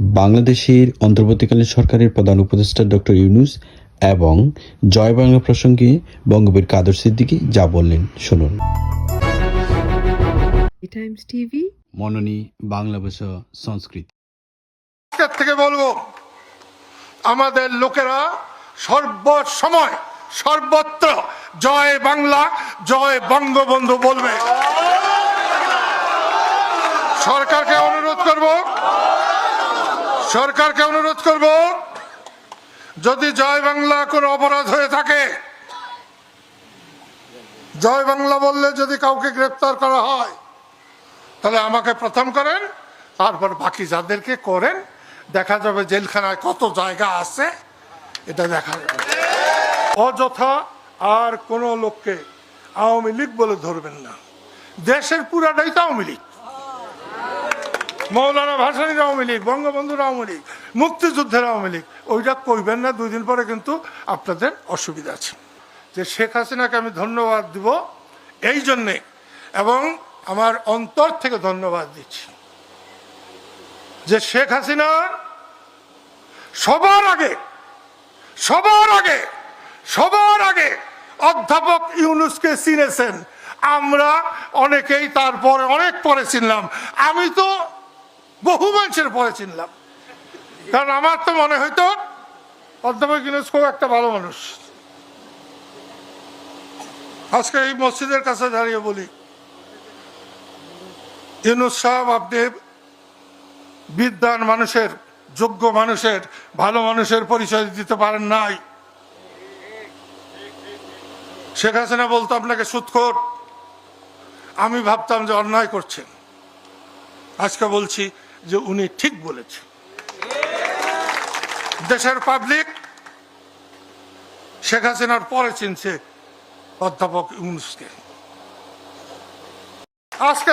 বাংলাদেশের অন্তর্বর্তীকালীন সরকারের প্রধান উপদেষ্টা ডক্টর ইউনুস এবং জয় বাংলা প্রসঙ্গে বঙ্গবীর কাদর সিদ্দিকী যা বললেন শুনুন। Times TV. মননী বাংলা ভাষা সংস্কৃতি। থেকে বলব আমাদের লোকেরা সর্বসময় সর্বত্র জয় বাংলা জয় বঙ্গবন্ধু বলবে। সরকারকে সরকারকে অনুরোধ করব, যদি জয় বাংলা কোনো অপরাধ হয়ে থাকে, জয় বাংলা বললে যদি কাউকে গ্রেপ্তার করা হয়, তাহলে আমাকে প্রথম করেন, তারপর বাকি যাদেরকে করেন, দেখা যাবে জেলখানায় কত জায়গা আছে, এটা দেখা যাবে। অযথা আর কোন লোককে আওয়ামী লীগ বলে ধরবেন না। দেশের পুরাটাই তো আওয়ামী লীগ। মৌলানা ভাসানির আওয়ামী লীগ, বঙ্গবন্ধুর আওয়ামী লীগ, মুক্তিযুদ্ধের আওয়ামী লীগ, ওইটা কইবেন না, দুই দিন পরে কিন্তু আপনাদের অসুবিধা আছে। যে শেখ হাসিনাকে আমি ধন্যবাদ দিব এই জন্যে এবং আমার অন্তর থেকে ধন্যবাদ দিচ্ছি। যে শেখ হাসিনা সবার আগে সবার আগে সবার আগে অধ্যাপক ইউনুসকে চিনেছেন। আমরা অনেকেই তারপরে, অনেক পরে চিনলাম। আমি তো বহু মানুষের পরে চিনলাম। কারণ আমার তো মনে হইতো অধ্যাপক ইউনুস খুব একটা ভালো মানুষ। আজকে এই মসজিদের কাছে দাঁড়িয়ে বলি, ইউনুস সাহেব, আপনি বিদ্যান মানুষের, যোগ্য মানুষের, ভালো মানুষের পরিচয় দিতে পারেন নাই। শেখ হাসিনা বলতো, আপনাকে সুৎখোর। আমি ভাবতাম যে অন্যায় করছেন। আজকে বলছি যে উনি ঠিক বলেছে দেশের পাবলিক শেখ হাসিনার পরে চিনছে অধ্যাপক ইউনুসকে। আজকে